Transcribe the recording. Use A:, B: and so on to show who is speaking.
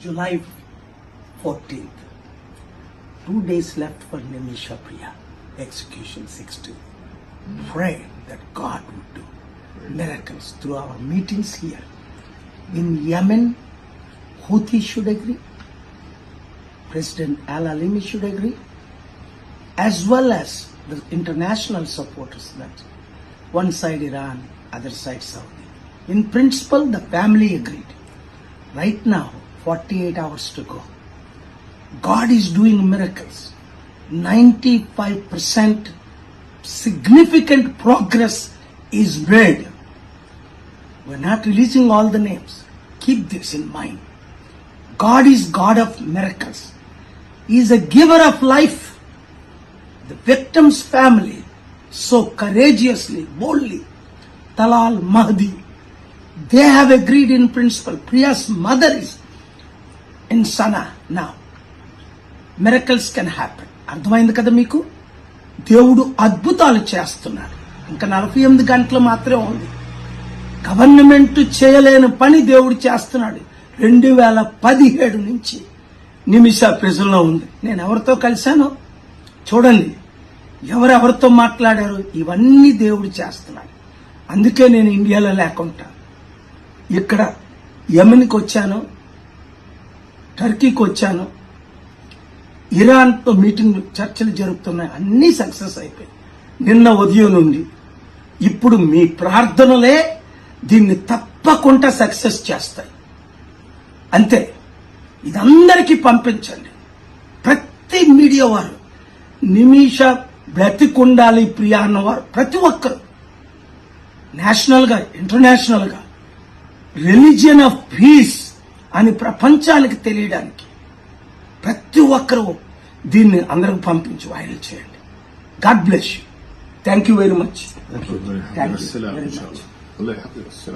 A: July 14th. Two days left for Nimisha Priya, execution 16. Pray that God would do miracles through our meetings here. In Yemen, Houthi should agree, President Al Alimi should agree, as well as the international supporters that one side Iran, other side Saudi. In principle, the family agreed. Right now, 48 hours to go. God is doing miracles. 95% significant progress is made. We're not releasing all the names. Keep this in mind. God is God of miracles. He is a giver of life. The victim's family so courageously, boldly, Talal Mahdi, they have agreed in principle. Priya's mother is in Sana నా miracles can happen అర్థమైంది కదా మీకు? దేవుడు అద్భుతాలు చేస్తున్నాడు. ఇంకా నలభై ఎనిమిది గంటలు మాత్రమే ఉంది. గవర్నమెంట్ చేయలేని పని దేవుడు చేస్తున్నాడు. రెండు వేల పదిహేడు నుంచి నిమిష ప్రజల్లో ఉంది. నేను ఎవరితో కలిశానో చూడండి. ఎవరెవరితో మాట్లాడారు ఇవన్నీ దేవుడు చేస్తున్నాడు. అందుకే నేను ఇండియాలో లేకుండా ఇక్కడ యమన్కి వచ్చాను. టర్కీకి వచ్చాను. ఇరాన్తో మీటింగ్ చర్చలు జరుగుతున్నాయి అన్నీ సక్సెస్ అయిపోయాయి. నిన్న ఉదయం నుండి. ఇప్పుడు మీ ప్రార్థనలే దీన్ని తప్పకుండా సక్సెస్ చేస్తాయి. అంతే. ఇదందరికీ పంపించండి. ప్రతి మీడియా వారు నిమిష బ్రతికుండాలి ప్రియా అన్నవారు ప్రతి ఒక్కరు. నేషనల్గా ఇంటర్నేషనల్గా. Religion of peace. అని ప్రపంచానికి తెలియడానికి ప్రతి ఒక్కరూ దీన్ని అందరికి పంపించి వైరల్ చేయండి. God bless you. Thank you very much.
B: Very
A: Thank